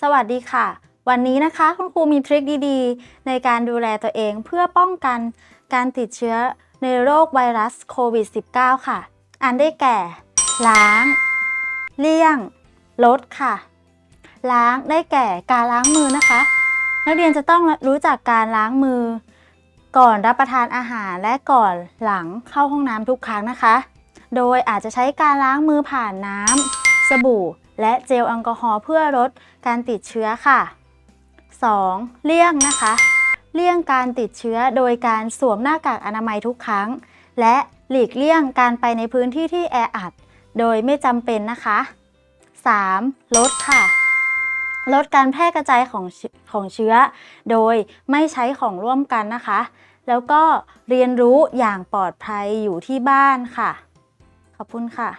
สวัสดีค่ะ วันนี้นะคะคุณครูมีทริคดีๆ ในการดูแลตัวเองเพื่อป้องกันการติดเชื้อในโรคไวรัสโควิด -19 ค่ะ อันได้แก่ ล้าง เลี่ยง ลดค่ะ ล้างได้แก่การล้างมือนะคะ นักเรียนจะต้องรู้จักการล้างมือ ก่อนรับประทานอาหารและก่อนหลังเข้าห้องน้ำทุกครั้งนะคะ โดยอาจจะใช้การล้างมือผ่านน้ำ สบู่ และเจลแอลกอฮอล์เพื่อลดการติดเชื้อค่ะ 2. เลี่ยงนะคะ เลี่ยงการติดเชื้อโดยการสวมหน้ากากอนามัยทุกครั้ง และหลีกเลี่ยงการไปในพื้นที่ที่แออัด โดยไม่จำเป็นนะคะ 3. ลดค่ะ ลดการแพร่กระจายของของเชื้อ โดยไม่ใช้ของร่วมกันนะคะ แล้วก็เรียนรู้อย่างปลอดภัยอยู่ที่บ้านค่ะ ขอบคุณค่ะ